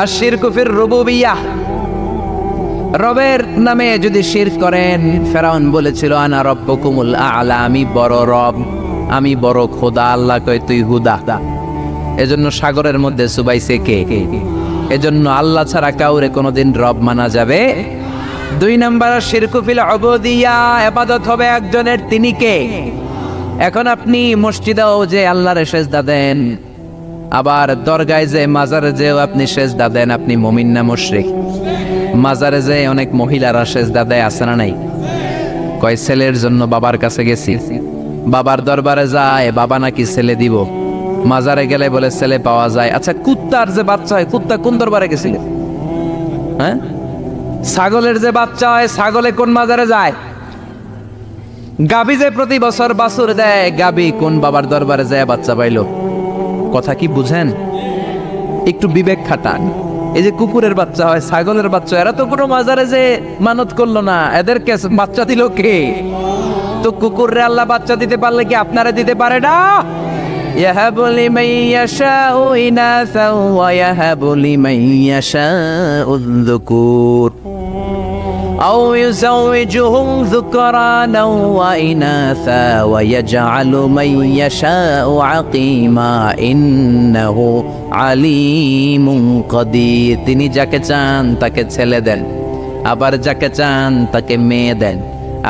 আর শিরকুফির রুবুবিয়া। রবের নামে যদি শির করেন, ফেরাউন বলেছিল, আনা রব্বকুমুল আলা, আমি বড় রব, আমি বড় খোদা, আল্লাহ কয়, তুই হুদা। এজন্য সাগরের মধ্যে সুবাইছে কে? কে এজন্য আল্লাহ ছাড়া কাউরে কোনোদিন রব মানা যাবে? দুই নাম্বার শিরকুফিল অবদিয়া এবাদত হবে একজনের, তিনি কে? এখন আপনি মসজিদেও যে আল্লাহর সেজদা দেন আবার দরগায় যে মাজারে যেও আপনি সেজদা দেন, আপনি মমিন না মুশরিক। মাজারে যে অনেক মহিলারা সেজদা দেয়, আছে না নাই? কয়, ছেলের জন্য বাবার কাছে গেছি। বাবার দরবারে যায়, বাবা নাকি ছেলে দিব। মাজারে গেলে বলে, ছেলে পাওয়া যায়। আচ্ছা কুত্তার যে বাচ্চা হয়, কুত্তা কোন দরবারে গেছিল? হ্যাঁ? ছাগলের যে বাচ্চা হয়, ছাগলে কোন মাজারে যায়? গাবি যে প্রতি বছর বাছুর দেয় গাবি কোন বাবার দরবারে যায়, বাচ্চা পাইলো? কথা কি বুঝেন একটু বিবেক খাটান এই যে কুকুরের বাচ্চা হয় ছাগলের বাচ্চা এরা তো কোনো মাজারে যে মানত করলো না এদেরকে বাচ্চা দিল কে তো কুকুররে আল্লাহ বাচ্চা দিতে পারলে কি আপনারা দিতে পারে না يهب لمن يشاء إناثا ويهب لمن يشاء الذكور أو يزوجهم ذكرانا وإناثا ويجعل من يشاء عقيما إنه عليم قدير তিনি যাকে চান তাকে ছেলে দেন আবার যাকে চান তাকে মেয়ে দেন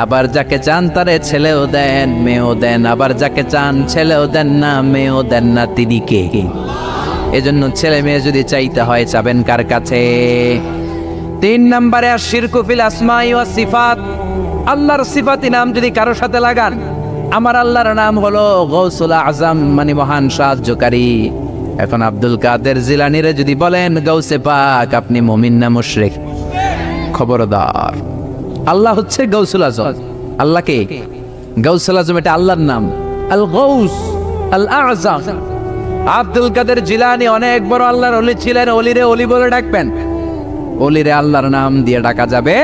আবার যাকে চান তারে ছেলেও দেন মেয়েও দেন আবার যাকে চান ছেলেও দেন না মেয়েও দেন না তিনি কে এজন্য ছেলে মেয়ে যদি চাইতে হয় চাবেন কার কাছে তিন নম্বরে আর শিরকুফিল আসমাই ও সিফাত। আল্লাহর সিফাতি নাম যদি কারও সাথে লাগান, আমার আল্লাহর নাম হলো গৌসুল আজম মানে মহান সাহায্যকারী। এখন আব্দুল কাদের জিলানিরে যদি বলেন, গৌসে পাক, আপনি মমিন না মুশরিক? খবরদার। আল্লাহ হচ্ছে গৌসুল আজম। আল্লাহকে গৌসুল আজম এটা আল্লাহর নাম। আল গৌস আল আজম আব্দুল কাদের জিলানি অনেক বড় আল্লাহর অলি ছিলেন, অলিরে অলি বলে ডাকবেন। অলিরে আল্লাহর নাম দিয়ে ডাকা যাবে।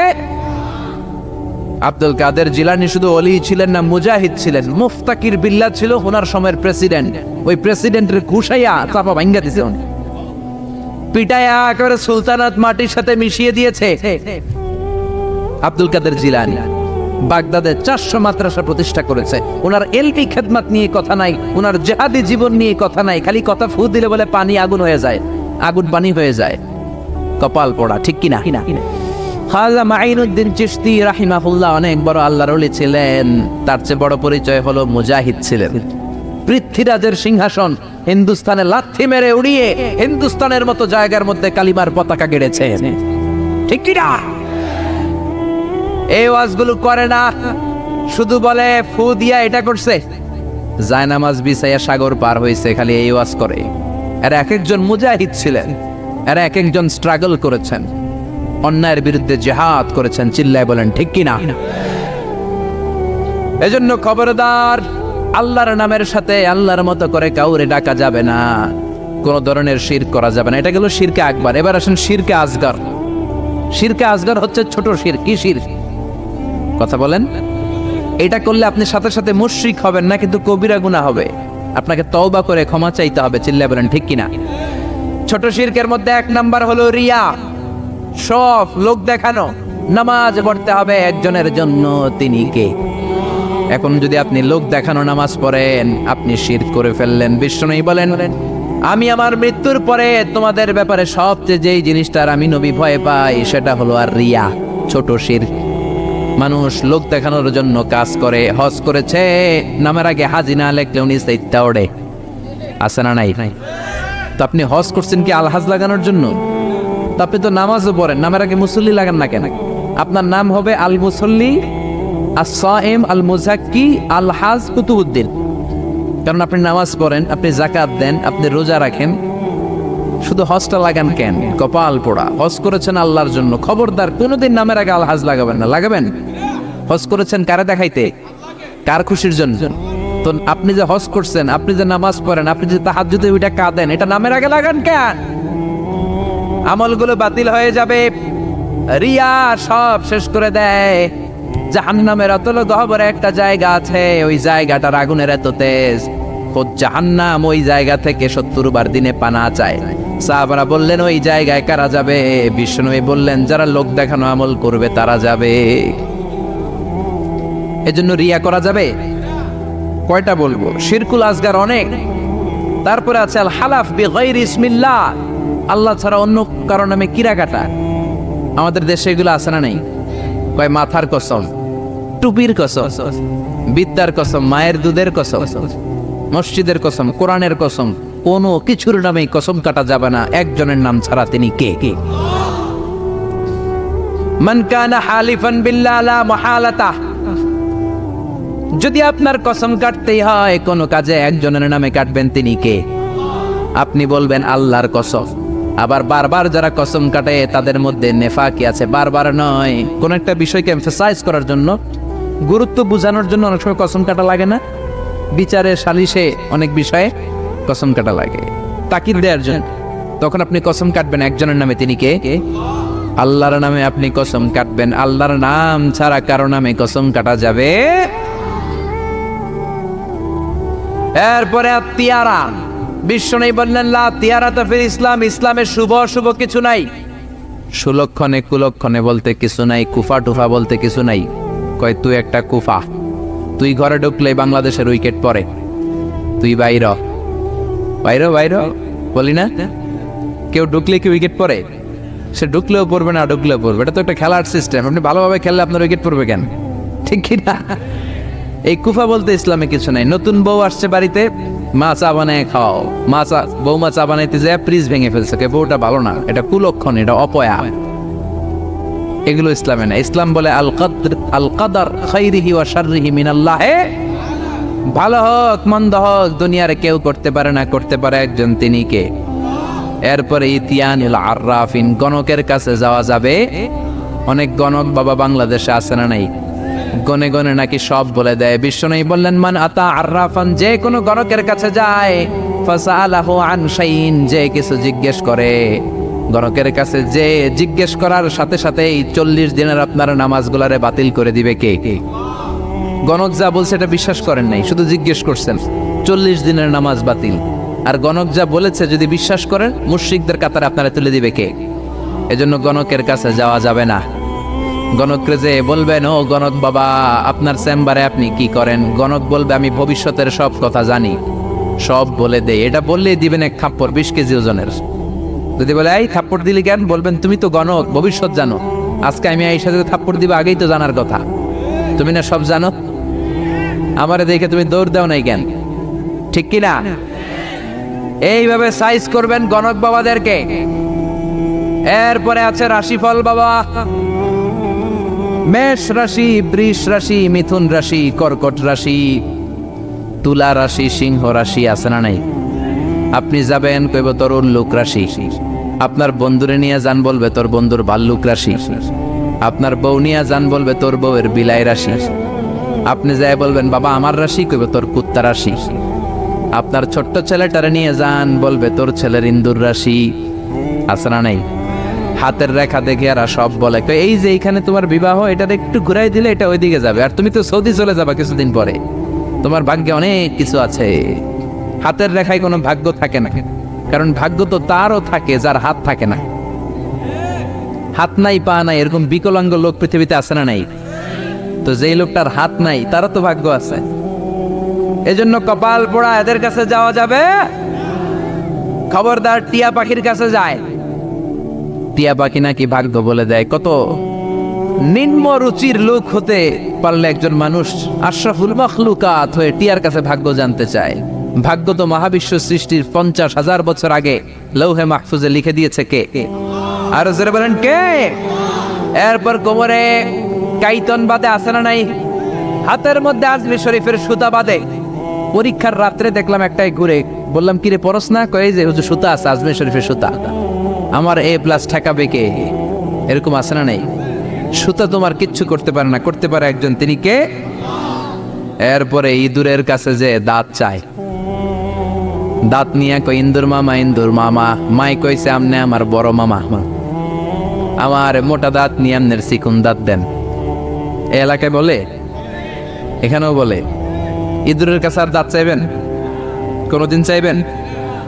আব্দুল কাদের জিলানি শুধু অলি ছিলেন না, মুজাহিদ ছিলেন। মুফতাকির বিল্লা ছিল ওনার সময়ের প্রেসিডেন্ট। ওই প্রেসিডেন্টের ঘুষাইয়া চাপা ভাঙ্গা দিছে উনি। পিটাইয়া একেবারে সুলতানাত মাটির সাথে মিশিয়ে দিয়েছে। আব্দুল কাদের জিলানি বাগদাদে চারশো মাদ্রাসা প্রতিষ্ঠা করেছে। ওনার এলপি খেদমাত নিয়ে কথা নাই, ওনার জেহাদি জীবন নিয়ে কথা নাই, খালি কথা ফু দিলে বলে পানি আগুন হয়ে যায়, আগুন পানি হয়ে যায়। কপাল পড়া, ঠিক কিনা? কিনা খাজা মাইনুদ্দিন চিশতি রাহিমাহুল্লাহ অনেক বড় আল্লাহর ওলি ছিলেন। তার চেয়ে বড় পরিচয় হলো মুজাহিদ ছিলেন। পৃথ্বীরাজের সিংহাসন হিন্দুস্তানে লাথি মেরে উড়িয়ে হিন্দুস্তানের মতো জায়গার মধ্যে কালিমার পতাকা গেড়েছে। ঠিক কিনা? এই ওয়াজগুলো করে না। শুধু বলে, ফু দিয়া এটা করছে। জায়নামাজ বিছাইয়া সাগর পার হয়েছে খালি এই ওয়াজ করে। আর এক একজন মুজাহিদ ছিলেন। এরা এক একজন স্ট্রাগল করেছেন। অন্যায়ের বিরুদ্ধে জেহাদ করেছেন, চিল্লায় বলেন, ঠিক কিনা এজন্য খবরদার, আল্লাহর নামের সাথে আল্লাহর মতো করে কাউরে ডাকা যাবে না। কোন ধরনের শির করা যাবে না। এটা গেল শিরকে আকবার। এবার আসেন শিরকে আজগর শিরকে আজগর হচ্ছে ছোট শির। কি শির? কথা বলেন। এটা করলে আপনি সাথে সাথে মুশরিক হবেন না, কিন্তু কবিরা গুনাহ হবে। আপনাকে তওবা করে ক্ষমা চাইতে হবে চিল্লা বলেন, ঠিক কিনা ছোট শিরকের মধ্যে এক নাম্বার হলো রিয়া। সব লোক দেখানো, নামাজ পড়তে হবে একজনের জন্য তিনি কে? এখন যদি আপনি লোক দেখানো নামাজ পড়েন, আপনি শির করে ফেললেন। বিশ্ব বিষ্ণু বলেন, আমি আমার মৃত্যুর পরে তোমাদের ব্যাপারে সবচেয়ে যেই জিনিসটার আমি নবী ভয় পাই, সেটা হলো আর রিয়া, ছোট শির মানুষ লোক দেখানোর জন্য কাজ করে, হজ করেছে, নামের আগে হাজিনা লেখলে উনি সেইটা ওড়ে। আছে না নাই? তো আপনি হজ করছেন কি আলহাজ লাগানোর জন্য? তো আপনি তো নামাজও পড়েন, নামের আগে মুসল্লি লাগান না কেন? আপনার নাম হবে আল মুসল্লি আসাইম আল মুজাক্কি আল হাজ কুতুবুদ্দিন। কারণ আপনি নামাজ পড়েন, আপনি জাকাত দেন, আপনি রোজা রাখেন। শুধু হজটা লাগান কেন? কপাল পোড়া। হজ করেছেন আল্লাহর জন্য। খবরদার, কোনোদিন নামের আগে আল হাজ লাগাবেন না। লাগাবেন? হজ করেছেন কারে দেখাইতে? কার খুশির জন্য? তো আপনি যে হজ করছেন, আপনি যে নামাজ পড়েন, আপনি যে যদি ওইটা কাঁদেন, এটা নামের আগে লাগান কেন? আমলগুলো বাতিল হয়ে যাবে। রিয়া সব শেষ করে দেয়। অতল গহবরে একটা জায়গা আছে, ওই জায়গাটার আগুনের এত তেজ। খোদ জাহান্নাম ওই জায়গা থেকে সত্তর বার দিনে পানা চায়। সাহাবারা বললেন, ওই জায়গায় কারা যাবে? বিষ্ণুবী বললেন, যারা লোক দেখানো আমল করবে তারা যাবে। এজন্য রিয়া করা যাবে? কয়টা বলব? শিরকুল আসগার অনেক। তারপরে আছে আল হালাফ বি গাইর ইসমিল্লাহ। আল্লাহ ছাড়া অন্য কারও নামে কিরা কাটা আমাদের দেশে এগুলো আছে না নেই? কয় মাথার কসম, টুপির কসম, বিদ্যার কসম, মায়ের দুধের কসম, মসজিদের কসম, কোরআনের কসম, কোনো কিছুর নামে কসম কাটা যাবে না। একজনের নাম ছাড়া তিনি কে? কে? মান কানা হালিফান বিল্লাহ লা মুহালাতা। যদি আপনার কসম কাটতেই হয়, কোনো কাজে একজনের নামে কাটবেন তিনি কে? আপনি বলবেন আল্লাহর কসম। আবার বারবার যারা কসম কাটে, তাদের মধ্যে নেফাকি আছে। বারবার নয়। কোন একটা বিষয়কে এমফেসাইজ করার জন্য, গুরুত্ব বোঝানোর জন্য অনেক সময় কসম কাটা লাগে না। বিচারে, সালিশে অনেক বিষয়ে কসম কাটা লাগে। তাকিদ দেওয়ার জন্য। তখন আপনি কসম কাটবেন একজনের নামে তিনি কে কে? আল্লাহর নামে আপনি কসম কাটবেন। আল্লাহর নাম ছাড়া কারও নামে কসম কাটা যাবে এরপরে তিয়ারা বিশ্ব নেই বললেন, লা তিয়ারা ফির ইসলাম, ইসলামের শুভ অশুভ কিছু নাই। সুলক্ষণে কুলক্ষণে বলতে কিছু নাই, কুফা টুফা বলতে কিছু নাই। কয়, তুই একটা কুফা। তুই ঘরে ঢুকলে বাংলাদেশের উইকেট পড়ে। তুই বাইর বাইর বাইর বলি না। কেউ ঢুকলে কি উইকেট পড়ে? সে ঢুকলেও পড়বে না, ঢুকলেও পড়বে। এটা তো একটা খেলার সিস্টেম আপনি ভালোভাবে খেললে আপনার উইকেট পড়বে কেন? ঠিক কি না এই কুফা বলতে ইসলামে কিছু নাই। নতুন বউ আসছে বাড়িতে, মা চা বানায় খাও মা চা মা চা বানাইতে যায়, ফ্রিজ ভেঙে ফেলছে, কে বউটা ভালো না, এটা কুলক্ষণ, এটা অপয়া। এগুলো ইসলামে না ইসলাম বলে, আল কদর আল কদর খাইরিহি ওয়া শাররিহি মিনাল্লাহে। ভালো হোক, মন্দ হোক, দুনিয়ার কেউ করতে পারে না, করতে পারে একজন তিনি কে? এরপরে ইতিয়ানিল আর্রাফিন গণকের কাছে যাওয়া যাবে। অনেক গণক বাবা বাংলাদেশে আছে না নাই? গনে গনে নাকি সব বলে দেয়। বিশ্বনবী বললেন, মান আতা আর্রাফান, যে কোনো গণকের কাছে যায় যে কিছু জিজ্ঞেস করে। গণকের কাছে যে জিজ্ঞেস করার সাথে চল্লিশ দিনের আপনার নামাজগুলারে বাতিল করে দিবে কে কে? গণক যা বলছে এটা বিশ্বাস করেন নাই, শুধু জিজ্ঞেস করছেন, চল্লিশ দিনের নামাজ বাতিল। আর গণক যা বলেছে যদি বিশ্বাস করেন, মুশ্রিকদের কাতারে আপনারা তুলে দিবে কে? এজন্য গণকের কাছে যাওয়া যাবে না। গণককে যে বলবেন ও গণক বাবা, আপনার চেম্বারে আপনি কি করেন? গণক বলবে, আমি ভবিষ্যতের সব কথা জানি। সব বলে দেই। এটা বললেই দিবেন এক থাপ্পড়, বিশ কেজি ওজনের। যদি বলে, এই থাপ্পড় দিলি কেন? বলবেন, তুমি তো গণক, ভবিষ্যৎ জানো। আজকে আমি এই সাথে থাপ্পড় দিবে, আগেই তো জানার কথা। তুমি না সব জানো? আমারে দেখে তুমি দৌড় দাও নাই কেন? ঠিক কি না এইভাবে সাইজ করবেন গণক বাবাদেরকে। এরপরে আছে রাশিফল বাবা। মেষ রাশি, বৃষ রাশি, মিথুন রাশি, কর্কট রাশি, তুলা রাশি, সিংহ রাশি আছে না নাই? আপনি যাবেন, কইব তোর উল্লুক রাশি। আপনার বন্ধুরে নিয়ে যান বলবে তোর বন্ধুর বাল্লুক রাশি। আপনার বউ নিয়ে যান বলবে তোর বউয়ের বিলাই রাশি। আপনি যাই বলবেন, বাবা, আমার রাশি, কইব তোর কুত্তা রাশি। আপনার ছোট্ট ছেলেটারে নিয়ে যান বলবে তোর ছেলের ইন্দুর রাশি। আছে না নাই? হাতের রেখা দেখে আর সব বলে। তো এই যে এইখানে তোমার বিবাহ, এটা একটু ঘুরাই দিলে এটা ওইদিকে যাবে। আর তুমি তো সৌদি চলে যাবা কিছুদিন পরে। তোমার ভাগ্যে অনেক কিছু আছে। হাতের রেখায় কোনো ভাগ্য থাকে না। কারণ ভাগ্য তো তারও থাকে, যার হাত থাকে না। হাত নাই, পা নাই, এরকম বিকলাঙ্গ লোক পৃথিবীতে আছে না নাই? তো যেই লোকটার হাত নাই, তারও তো ভাগ্য আছে। এজন্য কপাল পোড়া এদের কাছে যাওয়া যাবে। খবরদার টিয়া পাখির কাছে যায়। টিয়া পাখি নাকি ভাগ্য বলে দেয়। কত নিম্ন রুচির লোক হতে পারলে একজন মানুষ আশরাফুল মখলুকাত হয়ে টিয়ার কাছে ভাগ্য জানতে চায়। ভাগ্য তো মহাবিশ্ব সৃষ্টির পঞ্চাশ হাজার বছর আগে লৌহে মাহফুজে লিখে দিয়েছে কে? আর জোরে বলেন কে? এরপর কোমরে কাইতন বাদে আসে না নাই? হাতের মধ্যে আজমি শরীফের সুতা বাদে পরীক্ষার রাত্রে দেখলাম একটাই ঘুরে। বললাম, কিরে পরস না? কয়ে যে সুতা আছে, আজমি শরীফের সুতা। আমার এ প্লাস ঠেকাবে কে? এরকম আছে না নেই? সুতা তোমার কিচ্ছু করতে পারে না। করতে পারে একজন, তিনি কে? এরপরে ইঁদুরের কাছে যে দাঁত চায়। দাঁত নিয়ে কই ইন্দুর মামা ইন্দুর মামা। মাই কইছে, আমনে আমার বড় মামা। আমার মোটা দাঁত নিয়ে আমনের চিকুন দাঁত দেন। এ এলাকায় বলে? এখানেও বলে। ইঁদুরের কাছে আর দাঁত চাইবেন? কোনোদিন চাইবেন?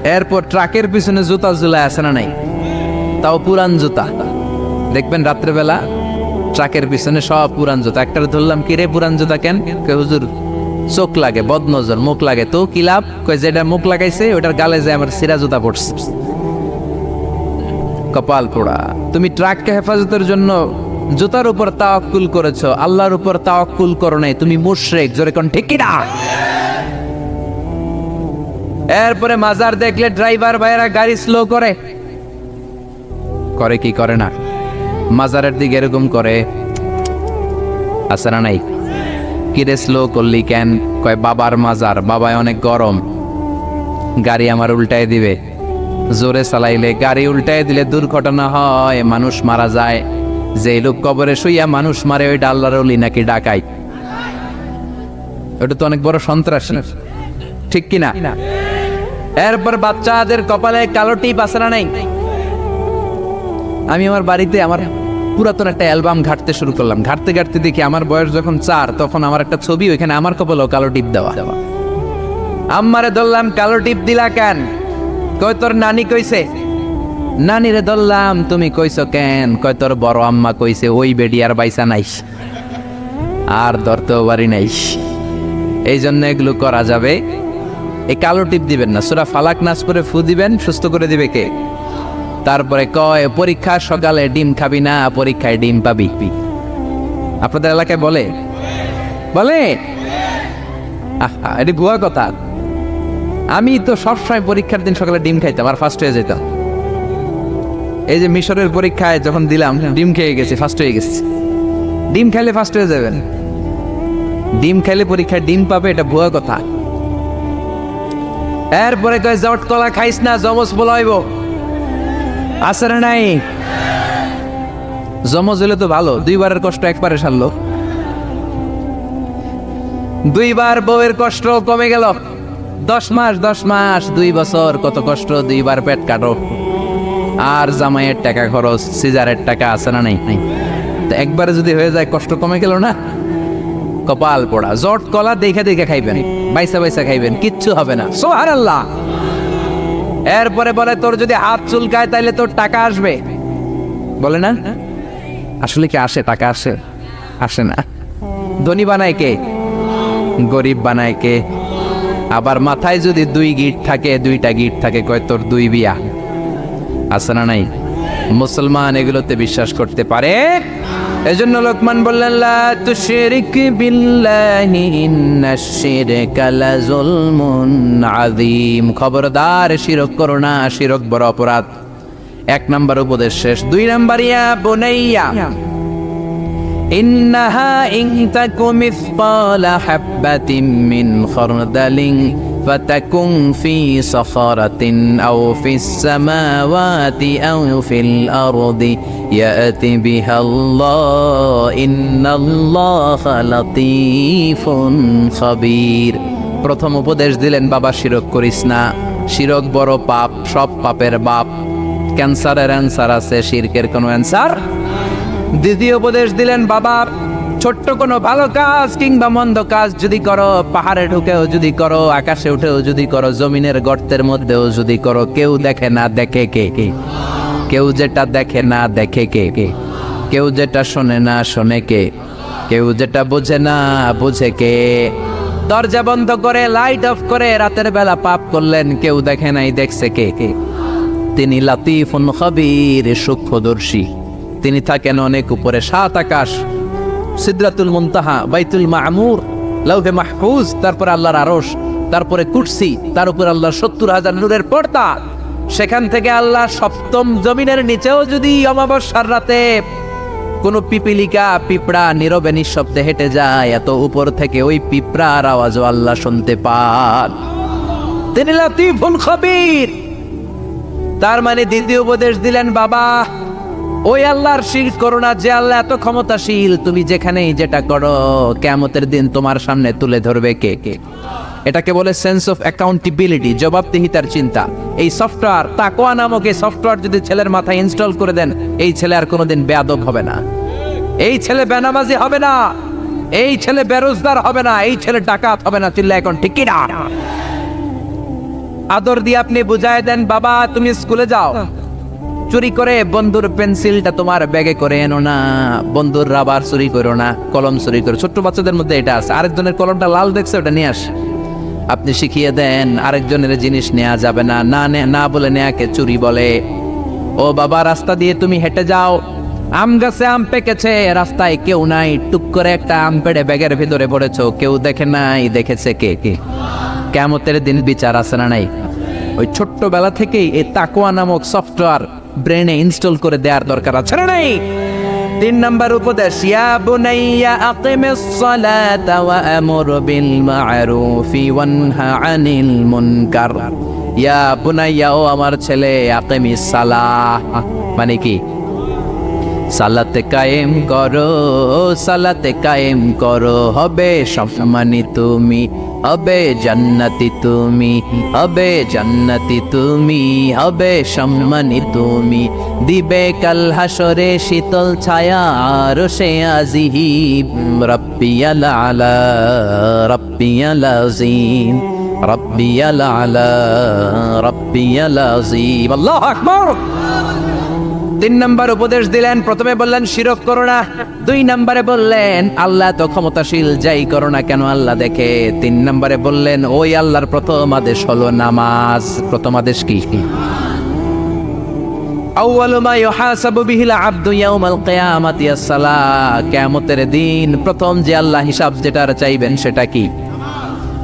এরপর ট্রাকের পিছনে জুতা ঝুলায় আছে না নাই? তাও পুরান জুতা। দেখবেন রাত্রেবেলা ট্রাকের পিছনে সব পুরান জুতা। একটা ধরলাম, কি রে পুরান জুতা কেন? হুজুর, চোখ লাগে, বদনজর, মুখ লাগে। তো কি লাভ? কই যেটা মুখ লাগাইছে, ওটার গালে যে আমার সিরা জুতা পড়ছে। কপাল পোড়া। তুমি ট্রাককে হেফাজতের জন্য জুতার উপর তাওয়াক্কুল করেছ, আল্লাহর উপর তাওয়াক্কুল করো নাই, তুমি মুশরিক, জোরে কোন ঠিক কি না এরপরে মাজার দেখলে ড্রাইভার ভাইরা গাড়ি স্লো করে করে কি করে না? মাজারের দিকে এরকম করে। না নাই। কিরে স্লো করলি কেন? কয়, বাবার মাজার, বাবায় অনেক গরম। গাড়ি আমার উল্টায় দিবে। জোরে চালাইলে গাড়ি উল্টায় দিলে দুর্ঘটনা হয়, মানুষ মারা যায়। যে লোক কবরে শুইয়া মানুষ মারে ওই ডাল্লার অলি নাকি ডাকাই? ওটা তো অনেক বড় সন্ত্রাসী। ঠিক কিনা? এরপর বাচ্চাদের কপালে কালো টিপ না নাই? আমি আমার বাড়িতে আমার পুরাতন একটা অ্যালবাম ঘাটতে শুরু করলাম। ঘাটতে ঘাটতে দেখি আমার বয়স যখন চার, তখন আমার একটা ছবি ওইখানে আমার কপালেও কালো টিপ দেওয়া। দেওয়া আম্মারে ধরলাম, কালো টিপ দিলা কেন? কই তোর নানি কইছে? নানিরে ধরলাম, তুমি কইছো কেন? কয় তোর বড় আম্মা কইছে, ওই বেডি আর বাইসা নাইস। আর ধরতেও পারি নাইস। এই জন্য এগুলো করা যাবে। এই কালো টিপ দিবেন না। সুরা ফালাক নাচ করে ফু দিবেন, সুস্থ করে দিবে কে? তারপরে কয়, পরীক্ষা সকালে ডিম খাবি না, পরীক্ষায় ডিম পাবি। আপনাদের এলাকায় বলে? বলে? এটি ভুয়া কথা। আমি তো সবসময় পরীক্ষার দিন সকালে ডিম খাইতাম, আর ফার্স্ট হয়ে যেতাম। এই যে মিশরের পরীক্ষায় যখন দিলাম, ডিম খেয়ে গেছি ফার্স্ট হয়ে গেছি। ডিম খাইলে ফার্স্ট হয়ে যাবেন। ডিম খাইলে পরীক্ষায় ডিম পাবে, এটা ভুয়া কথা। এরপরে কয়, জট কলা খাইস না, জমজ বলাইব আছে না নাই। জমজ হলে তো ভালো, দুইবারের কষ্ট একবারে সারলো। দুইবার বউয়ের কষ্ট কমে গেল। দশ মাস দশ মাস, দুই বছর, কত কষ্ট, দুইবার পেট কাটো। আর জামাইয়ের টাকা খরচ, সিজারের টাকা আছে না নাই? নাই। তো একবারে যদি হয়ে যায়, কষ্ট কমে গেল না? কপাল পোড়া। জট কলা দেখে দেখে খাইবেন। বাইসা বাইসা খাইবেন, কিচ্ছু হবে না। সোহার আল্লাহ এরপরে বলে, তোর যদি হাত চুলকায়, তাইলে তোর টাকা আসবে। বলে না? আসলে কি আসে? টাকা আসে? আসে না। ধনী বানায় কে? গরিব বানায় কে? আবার মাথায় যদি দুই গিট থাকে, দুইটা গিট থাকে, কয়, তোর দুই বিয়া। আছে না নাই? মুসলমান এগুলোতে বিশ্বাস করতে পারে? এজন্য লোকমান বললেন, লা তুশরিক বিল্লাহি ইন্নাশ শিরকা লাযুলমুন খবরদার, শিরক করো না, শিরক বড় অপরাধ। এক নাম্বার উপদেশ শেষ। দুই নাম্বার, ইয়া বুনাইয়া। ইন্নাহা ইং তাকু حبة من خردل فتكن في ফি أو আও السماوات أو في الأرض. আরদি بها الله আল্লাহ الله لطيف خبير. প্রথম উপদেশ দিলেন, বাবা, শিরক করিস না। শিরক বড় পাপ, সব পাপের বাপ। ক্যান্সারের অ্যান্সার আছে, শিরকের কোনো অ্যান্সার দ্বিতীয় উপদেশ দিলেন, বাবা, ছোট্ট কোনো ভালো কাজ কিংবা মন্দ কাজ যদি করো, পাহাড়ে ঢুকেও যদি করো, আকাশে উঠেও যদি করো, জমিনের গর্তের মধ্যেও যদি করো, কেউ দেখে না দেখে কে কে? কেউ যেটা দেখে না দেখে কে কে? কেউ যেটা শোনে না শোনে কে? কেউ যেটা বোঝে না বোঝে কে? দরজা বন্ধ করে, লাইট অফ করে রাতের বেলা পাপ করলেন, কেউ দেখে নাই দেখছে কে কে? তিনি লাতিফুন খবির, সূক্ষ্মদর্শী। তিনি থাকেন অনেক উপরে, সাত আকাশ, সিদ্রাতুল মুনতাহা, বাইতুল মামুর, লাউহে মাহফুজ, তারপরে আল্লাহর আরশ, তারপরে কুরসি, তার উপর আল্লাহর সত্তর হাজার নূরের পর্দা। সেখান থেকে আল্লাহ সপ্তম জমিনের নিচেও যদি অমাবস্যার রাতে কোনো পিপিলিকা, পিঁপড়া নীরবে নিঃশব্দে হেঁটে যায়, এত উপর থেকে ওই পিঁপড়ার আওয়াজও আল্লাহ শুনতে পান। তিনি লাতিফুল খবির। তার মানে দ্বিতীয় উপদেশ দিলেন, বাবা ওই আল্লাহর শির করো না যে আল্লাহ এত ক্ষমতাশীল। তুমি যেখানেই যেটা করো কেমতের দিন তোমার সামনে তুলে ধরবে কে কে। এটাকে বলে সেন্স অফ অ্যাকাউন্টেবিলিটি জবাবদিহিতার চিন্তা। এই সফটওয়্যার তাকোয়া নামক এই সফটওয়্যার যদি ছেলের মাথায় ইনস্টল করে দেন, এই ছেলে আর কোনোদিন বেয়াদব হবে না। এই ছেলে বেনামাজি হবে না। এই ছেলে বেরোজগার হবে না। এই ছেলে ডাকাত হবে না। চিল্লা এখন ঠিক না। আদর দিয়ে আপনি বুঝায় দেন, বাবা, তুমি স্কুলে যাও। চুরি করে, বন্ধুর পেন্সিলটা তোমার ব্যাগে করে এনো না। বন্ধুর রাবার চুরি করো না, কলম চুরি করো। ছোট্ট বাচ্চাদের মধ্যে এটা আছে। আরেকজনের কলমটা লাল দেখছে, ওটা নিয়ে আস। আপনি শিখিয়ে দেন, আরেকজনের জিনিস নেওয়া যাবে না। না নে- বলে নেয়াকে চুরি বলে। ও বাবা, রাস্তা দিয়ে তুমি হেঁটে যাও। আম গাছে আম পেকেছে, রাস্তায় কেউ নাই। টুক করে একটা আম পেড়ে ব্যাগের ভিতরে পড়েছ কেউ দেখে নাই, দেখেছে কে কে। কেমতের দিন বিচার আছে না নাই? ওই ছোট্টবেলা থেকেই এই তাকোয়া নামক সফটওয়্যার ব্রেনে ইনস্টল করে দেওয়ার দরকার আছে, না নাই? তিন নম্বর উপদেশ, ইয়া বুনাইয়া আকিমিস সালাতা ওয়া আমুর বিল মা'রুফি ওয়ানহা আনিল মুনকার। ইয়া বুনাইয়া, ও আমার ছেলে, আকিমিস সালাহ। মানে কি? সালাতে কায়েম করো, সালাতে কায়েম করো, হবে সম্মানী তুমি। হবে জান্নাতি তুমি হবে জান্নাতি তুমি হবে সম্মানী তুমি। দিবে কাল হাসরে শীতল ছায়া, আর সে আজিহি রব্বিয়াল আলা, রব্বিয়াল আজিম। রব্বিয়াল আলা, রব্বিয়াল আজিম। আল্লাহু আকবার! তিন নম্বর উপদেশ দিলেন, প্রথমে বললেন, শিরক করো না। দুই নম্বরে বললেন, আল্লাহ তো ক্ষমতাশীল, যাই করো না কেন আল্লাহ দেখে? তিন নম্বরে বললেন, ওই আল্লাহর প্রথম আদেশ হলো নামাজ। প্রথম আদেশ কি? কিয়ামতের দিন প্রথম যে আল্লাহ হিসাব যেটার চাইবেন সেটা কি?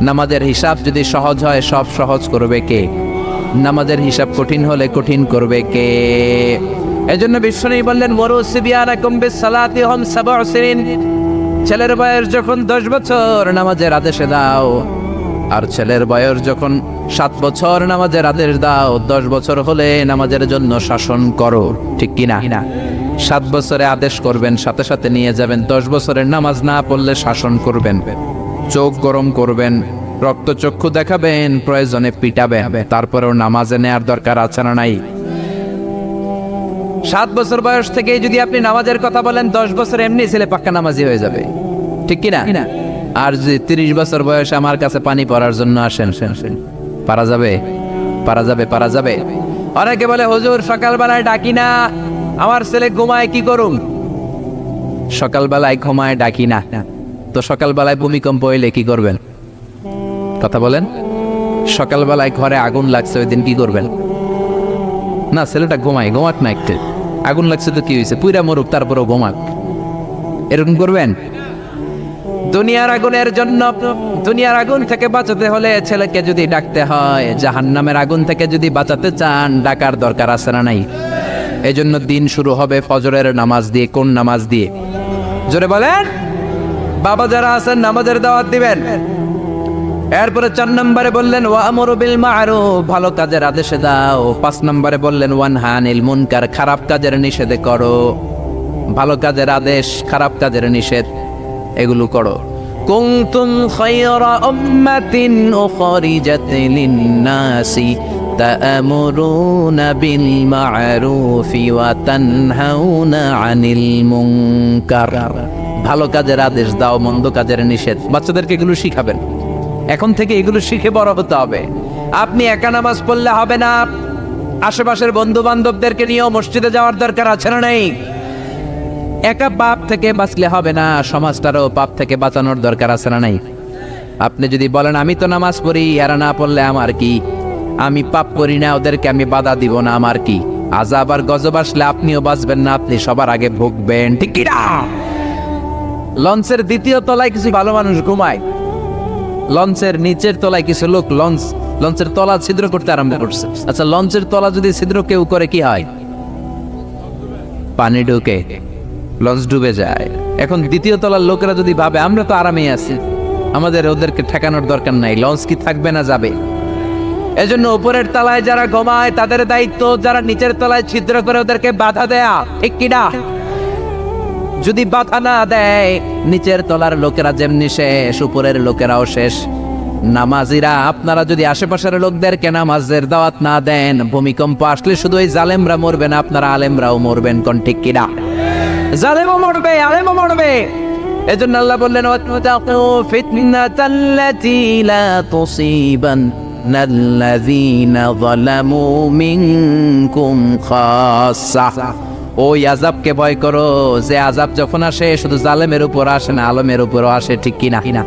নামাজের হিসাব যদি সহজ হয়, সব সহজ করবে কে? নামাজের হিসাব কঠিন হলে কঠিন করবে কে? এজন্য বিশ্বনবী বললেন মরু সিবিয়ানাকুম বিসসালাতি হুম সাবউ সিনিন। ছেলের বয়স যখন দশ বছর, নামাজের আদেশে দাও। আর ছেলের বয়স যখন সাত বছর, নামাজের আদেশ দাও। দশ বছর হলে নামাজের জন্য শাসন করো, ঠিক কিনা? সাত বছরে আদেশ করবেন, সাথে সাথে নিয়ে যাবেন। দশ বছরের নামাজ না পড়লে শাসন করবেন। চোখ গরম করবেন, রক্তচক্ষু দেখাবেন, প্রয়োজনে পিটাবেন। তারপরেও নামাজে নেয়ার দরকার আছে না নাই? সাত বছর বয়স থেকে যদি আপনি নামাজের কথা বলেন দশ বছর এমনি ছেলে পাক্কা নামাজি হয়ে যাবে। ঠিক কিনা? আর যদি তিরিশ বছর বয়সে আমার কাছে পানি পড়ার জন্য আসেন সেন সেন পারা যাবে? পারা যাবে পারা যাবে? অনেকে বলে হুজুর সকালবেলায় ডাকি না। আমার ছেলে ঘুমায় কি করুম? সকালবেলায় ঘুমায় ডাকি না। তো সকালবেলায় ভূমিকম্প হইলে কি করবেন? কথা বলেন। সকালবেলায় ঘরে আগুন লাগছে ওই দিন কি করবেন? না ছেলেটা ঘুমায় ঘুমাক না একটু। আগুন লাগছে তো কি হয়েছে? পুইরা মরুক, তারপরেও ঘুমাক। এরকম করবেন? দুনিয়ার আগুনের জন্য, দুনিয়ার আগুন থেকে বাঁচাতে হলে ছেলেকে যদি ডাকতে হয়, জাহান্নামের আগুন থেকে যদি বাঁচাতে চান, ডাকার দরকার আছে না নাই? এই জন্য দিন শুরু হবে ফজরের নামাজ দিয়ে, কোন নামাজ দিয়ে? জোরে বলেন? বাবা যারা আছেন, নামাজের দাওয়াত দিবেন। এরপরে চার নম্বরে বললেন, ওয়া আমরু বিল মারুফ। ভালো কাজের আদেশে দাও। পাঁচ নম্বরে বললেন ওয়ান হানিল মুনকার। খারাপ কাজের নিষেধে করো। ভালো কাজের আদেশ, খারাপ কাজের নিষেধ, এগুলো করো। কুনতুম খায়রা উম্মাতিন উখরিজাত লিন-নাসি তা'মুরুনা বিল মা'রুফি ওয়া তানহাউনা আনিল মুনকার। ভালো কাজের আদেশ দাও, মন্দ কাজের নিষেধ। বাচ্চাদেরকে এগুলো শিখাবেন। এখন থেকে এগুলো শিখে বড় হতে হবে। আপনি একা নামাজ পড়লে হবে না। আশেপাশের বন্ধু বান্ধবদেরকে নিয়েও মসজিদে যাওয়ার দরকার আছে না নেই? একা পাপ থেকে বাঁচলে হবে না, সমাজটারও পাপ থেকে বাঁচানোর দরকার আছে না নাই? আপনি যদি বলেন, আমি তো নামাজ পড়ি, এরা না পড়লে আমার কি? আমি পাপ করি না, ওদেরকে আমি বাধা দিব না, আমার কি? আজাব আর গজব আসলে আপনিও বাঁচবেন না, আপনি সবার আগে ভুগবেন। ঠিক কি না? লঞ্চের দ্বিতীয় তলায় কিছু ভালো মানুষ ঘুমায়। লঞ্চের নিচের তলায় কিছু লোক লঞ্চ, লঞ্চের তলা ছিদ্র করতে আরম্ভ করছে। আচ্ছা লঞ্চের তলা যদি ছিদ্র কেউ করে, কি হয়? পানি ঢুকে, লঞ্চ ডুবে যায়। এখন দ্বিতীয় তলার লোকেরা যদি ভাবে, আমরা তো আরামে আছি, আমাদের ওদেরকে ঠেকানোর দরকার নাই, লঞ্চ কি থাকবে না যাবে? এজন্য উপরের তলায় যারা ঘুমায়, তাদের দায়িত্ব, যারা নিচের তলায় ছিদ্র করে ওদেরকে বাধা দেয়া। ঠিক কিনা যদি বাধা না দেয়, নিচের তলার লোকেরা যেমনি শেষ, উপরের লোকেরাও শেষ। নামাজিরা, আপনারা যদি আশেপাশের লোকদেরকে নামাজের দাওয়াত না দেন, ভূমিকম্প আসলে শুধু ওই জালেমরা মরবে না, আপনারা আলেমরাও মরবেন, কোন ঠিক কিনা জালেমও মরবে, আলেমও মরবে। এজন্য আল্লাহ বললেন, ওয়াত্তাকু ফিতনাতাল্লাতী লা তুসিবান আল্লাযীনা যালামু মিনকুম খাসসা ওই আজাবকে ভয় করো, যে আজাব যখন আসে, শুধু জালেমের উপর আসে না, আলমের উপরও আসে, ঠিক কিনা কিনা?